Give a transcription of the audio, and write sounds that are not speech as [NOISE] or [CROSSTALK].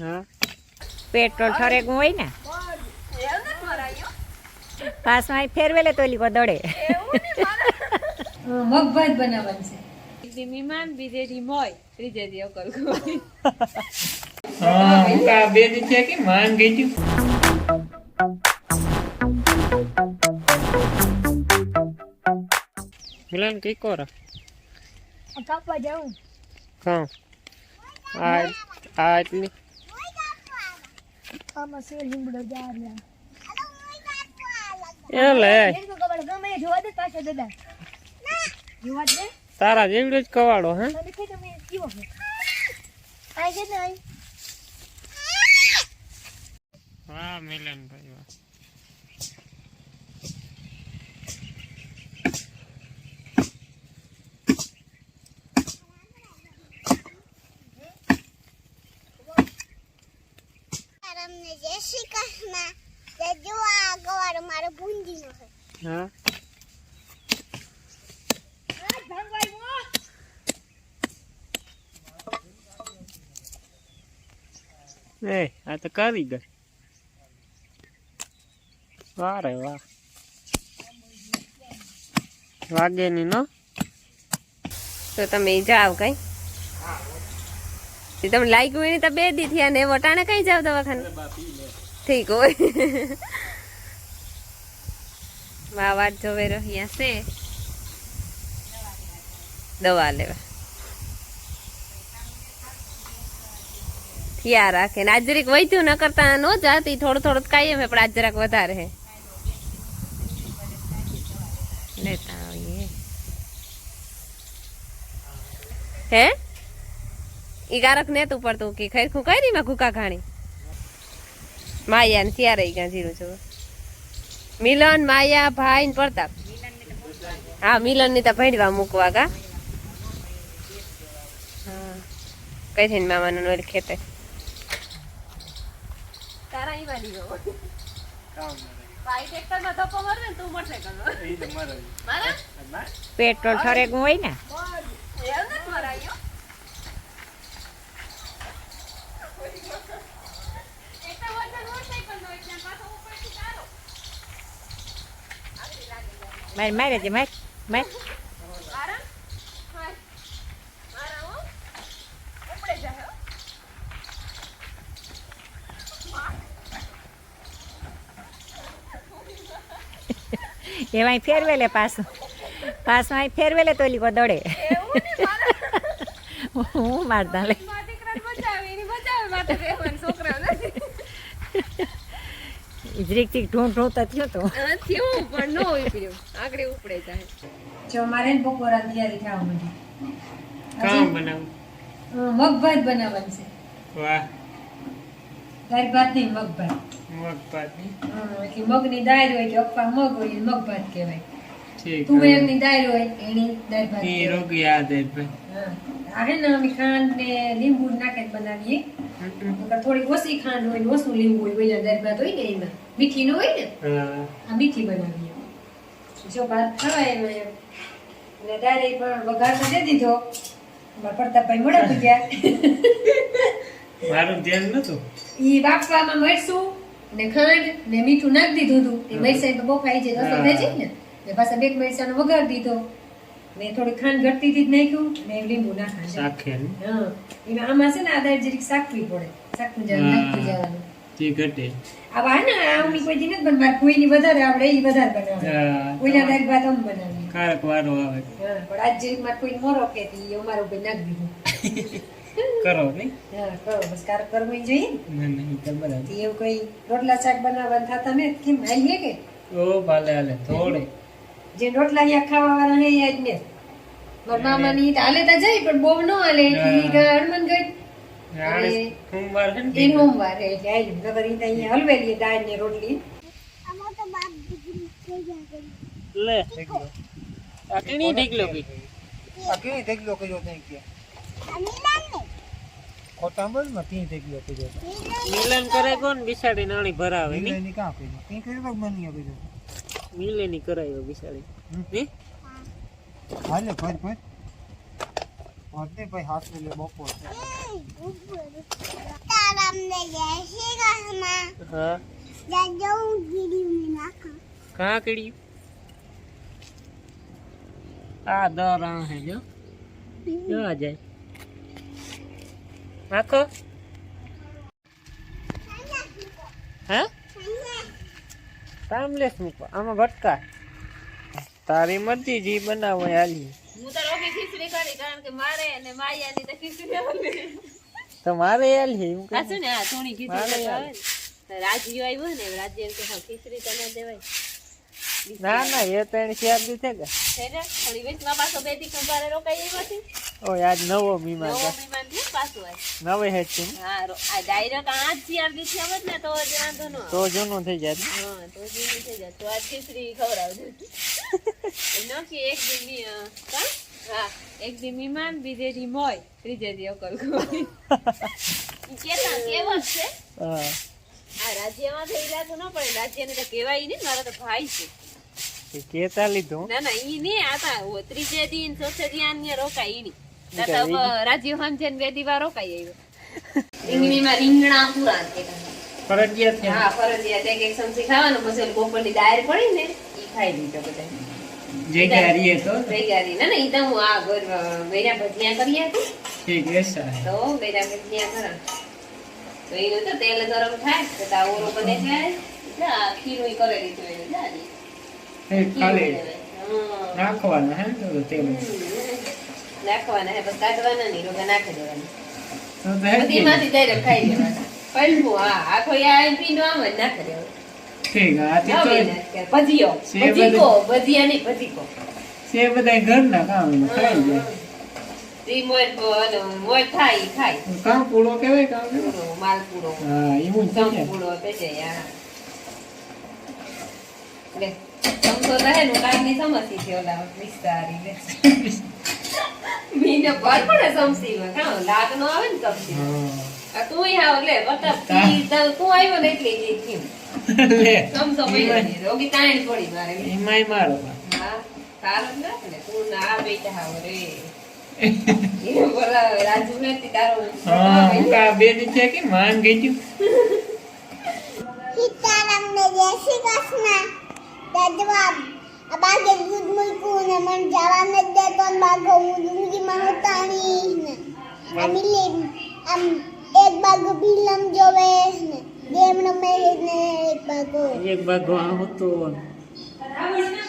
હા. પેટ્રોલ ઠરેકું હોય ને? પાસમાં ફેરવેલે તો લીકો દડે. મગ ભાત બનાવવાનું છે. બીજી મીમાન બીજેથી મોય ત્રીજેથી અકલ હા હું કા બે દી છે કે માન ગઈ છું મિલન કઈ કોરા? કાપવા જાઉં. હા. આ આ એટલી આમાં છે લીમડો જાર લે. ગમે એ જોવા દે પાછો દાદા. જોવા દે. તારા જેવડો જ કવાડો હે? વાહ મિલન ભાઈ વાહ તમને જય શ્રી કૃષ્ણ. તે જો આ ગવાર મારો ભૂંજીનો છે. હા? એ આ તો કરી ગઈ વાહ. રે વાહ વાગે ની? નો તો તમે જાવ કઈ. તમે લાગ્યું એની તો બે દી થયા ને વટાણે કઈ જાવ દવાખાને? ઠીક હોય. મા વાટ જોવે રહ્યા છે. દવા લેવા. થયા રાખે ને, આજ જરીક વૈધું ન કરતા ન જાતી થોડું થોડું કાયમ હે, પણ આજ જરાક વધારે હે. લેતા આવીએ. હે? ઈ ગારક ને તું પડતું કે ખૈર ખુ કઈ માં કુકા ખાણી માયા ને ત્યારે ઈ ગાં જીરું છું મિલન માયા ભાઈ ને પ્રતાપ. હા મિલનની તો ભેડવા મૂકવા કા હા. કઈ થઈને મામાનું નોલ ખેતે તારા ઈ વાલી ગયો પેટ્રોલ ઠરેકું હોય ને? મારે મારે છે મારે મારે એમાં ફેરવેલે પાછું પાછું અહીં ફેરવેલે તો લીકો દોડે હું મારતા લે જરીક ચીક ઢૂંઢ ઢૂંઢ તો થયો તો. પણ નો ઉપડ્યો. આગળ ઉપડે જાય. જો મારે બપોરા તૈયારી થવા મને કામ બનાવું? મગ ભાત બનાવવાનું છે. વાહ. દાળ ભાતની મગ ભાત હમ, એટલે મગની દાળ હોય કે અપ્પા મગ હોય એને મગ ભાત કહેવાય. ઠીક તુવેરની દાળ હોય એની દાળ ભાત એ રોગ યાદ હે. ભાઈ આ હે ને અમે ખાંડ ને લીંબુ નાખે બનાવીએ. થોડી ઓછી ખાંડ હોય ઓછું લીંબુ હોય દાળ ભાત હોય ને એમાં. મીઠી નું હોય ને? આ મીઠી બનાવી જો ભાત એમાં એમ અને દાળ પણ વઘાર તો દે દીધો. અમારા પ્રતાપભાઈ મળે પૂજ્યા મારું ધ્યાન નતું? ઈ બાફવામાં મરચું ને ખાંડ ને મીઠું નાખી દીધું હતું. એ મરસાઈ તો બફાઈ જાય તો થઈ જાય ને. ને પાછા બે મરચાંનો વઘાર દીધો. ને થોડી ખાંડ ઘટતી હતી જ નાખ્યું ને લીંબુ નાખવાનું. શાક હા. એમાં આમાં છે ને આ દાળ જરીક શાકવી પડે. શાકનું જરા નાખતું જવાનું. તે ઘટે. આ હે ને આ ઉની કોઈ દિન પણ કોઈની વધારે આવડે ઈ વધારે બનાવે કોઈના દાળ ભાત આમ બનાવીએ કારક વારો આવે. પણ આજ જરીકમાં કોઈ મોરો કે ઈ અમારો ભાઈ નાખ દીધો. [LAUGHS] કરો નહીં. હા કરો બસ કારક કરવું જોઈએ ના. નહીં તો બરાબર. એવું કોઈ રોટલા શાક બનાવવાનું થતા ને કેમ હાલીએ કે? ઓ ભાલે હાલે થોડે જે રોટલા અહીંયા ખાવા વાળા હે આજ ને. મારા મામા ની હાલે તો જાય પણ બહુ ન હાલે એટલે ઈ હલવેલી દાળ ને રોટલી. લે. આ કેની ઢીકલો આ કેવી ઢેકલો કે અને લાને ખોટા બોલમાં તી ઢેકલો મિલન કરે કોણ? બિસાડી નાણી ભરાવે ની એની કાં કર્યો? તી કર્યો તો બની મિલેની કરાયો બિસાડી. ની હાલે ફર ફર હોત ભાઈ હાથ લે બપોર છે. તારામને જય શ્રી કૃષ્ણ હા? જાજો ગીરી કા કડી? આ દર હે જો. જો આ જાય. નાખો હે? મૂકો. આમાં ભટકા તારી મરજી જી બનાવો હાલી હું ખીચડી કરી કારણ કે મારે અને માયાની તો ખીચડી આવે તો મારે હું કહું. શું ને આ થોડી ખીચડી યાર. આવે ને. આવ્યો ને રાજ્ય એમ કે હા ખીચડી તો ના દેવાય ના ના એ તો એને શિયાળ દીધે કે. છે ને થોડી વેચમાં પાછો બે દી કુંભારે રોકાઈ છે. ઓય આજ નવો મીમાન નવો છે. વિમાન છે પાછું આય. નવે હેડ છે હા આ ડાયરેક્ટ આ જ દી છે ને તો જ વાંધો ન તો જૂનું થઈ જાય હા તો જૂનું થઈ જાય. તો આ ખીચડી ખવડાવજો. [LAUGHS] એનો કે એક દી ની કા? હા એક દી મીમાન બીજે દી મોય ત્રીજે દી અકલ કેતા કેવો છે? હા. આ રાજ્યમાં થઈ ઈલાતું ન પડે રાજ્યને તો કહેવાય નહીં મારા તો ભાઈ છે. કેતા લીધું. ના ના ઈ નહીં આતા ઓ ત્રીજે દી ને ચોથે દી આને રોકાય ઈ નહીં. રાજ્ય સમજે બે દી રોકાય આવ્યો. રીંગણીમાં રીંગણા પૂરા છે. ફરજિયાત હા ફરજિયાત. એક એક ચમચી ખાવાનું પછી બપોરની દાળ પડી ને ઈ ખાઈ લીધો બધા જગ્યા ગારી હતો જય ગારી. ના ના ઈ તો હું આ ઘર મેરા ભજીયા કરી હતી ઠીક છે સર તો મેરા ભજીયા કરા. તો એનું તો તેલ ગરમ થાય તો તા ઓરો બને છે જા ખીરું ઈ કરી દીધું એને જાની એ ખાલી નાખવાના હે તો તેલ. નાખવાના હે બસ કાઢવાના નહીં રોગા નાખી દેવાના. બધી માંથી ડાયરેક્ટ ખાઈ લેવાના. હું હા આખો યા પીનો આમ જ નાખી દેવાનું. ઠીક આથી તો ને કે ભજીયો ભજીકો ભજીયા નહીં ભજીકો. છે બધા ઘરના કામ ખાઈ જાય ઈ મોર મોર થાય ખાય કામ પૂળો કહેવાય કામ પૂરો માલપૂરો હા એવું જ છે. ને. સંપૂરો પેટે યા લે સમસો રહે નું કાંઈ નહીં સમસી છે ઓલા વિસ્તારી લે. [LAUGHS] મીને ભર પડે સમસીમાં કાં લાગ નો આવે ને સમસી હા. તું હાવ લે બતા તું. આવ્યો ને એટલે જ થયું. લે. સમસો પડ્યો રોગી તાણી પડી મારે. એમાંય મારો હા તારો ને તું ના બેટા હાવ રે. રાજુ ને તારો. હા હું કા બે દી છે કે માન ગઈ છું સીતારામને જય શ્રી કૃષ્ણ. જજવાબ બાગે દૂધ મૂક્યું ને મને જવા નથી દેતો ને બાગો હું ડુંગળીમાં ઉતારી ને. આ મિલી આમ એક બાગો ફિલ્મ જોવે ને ગેમ રમે ને એક બાગો એક બાગો આ હતો આ